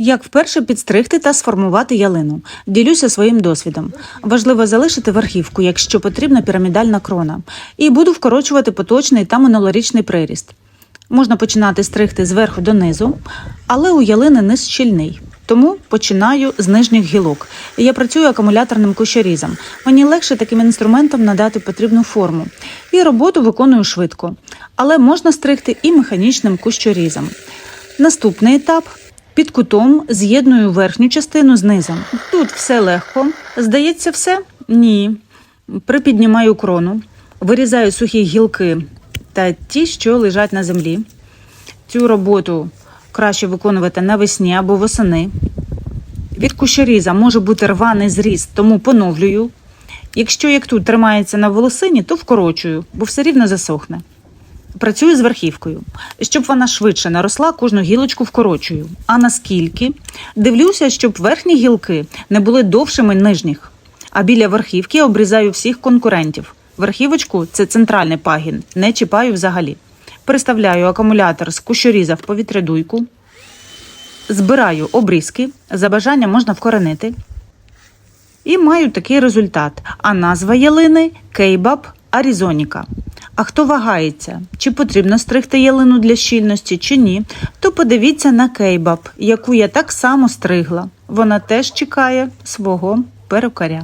Як вперше підстригти та сформувати ялину? Ділюся своїм досвідом. Важливо залишити верхівку, якщо потрібна пірамідальна крона, і буду вкорочувати поточний та минулорічний приріст. Можна починати стригти зверху донизу, але у ялини низ щільний. Тому починаю з нижніх гілок. Я працюю акумуляторним кущорізом. Мені легше таким інструментом надати потрібну форму. І роботу виконую швидко. Але можна стригти і механічним кущорізом. Наступний етап під кутом з'єдную верхню частину з низом. Тут все легко. Здається, все? Ні. Припіднімаю крону, вирізаю сухі гілки та ті, що лежать на землі. Цю роботу краще виконувати навесні або восени. Від кущоріза може бути рваний зріз, тому поновлюю. Якщо як тут тримається на волосині, то вкорочую, бо все рівно засохне. Працюю з верхівкою. Щоб вона швидше наросла, кожну гілочку вкорочую. А наскільки? Дивлюся, щоб верхні гілки не були довшими нижніх. А біля верхівки обрізаю всіх конкурентів. Верхівочку це центральний пагін, не чіпаю взагалі. Переставляю акумулятор з кущоріза в повітрядуйку, збираю обрізки, за бажанням можна вкоренити. І маю такий результат. А назва ялини Кейбаб Арізоніка. А хто вагається, чи потрібно стригти ялину для щільності, чи ні, то подивіться на Кейбаб, яку я так само стригла. Вона теж чекає свого перукаря.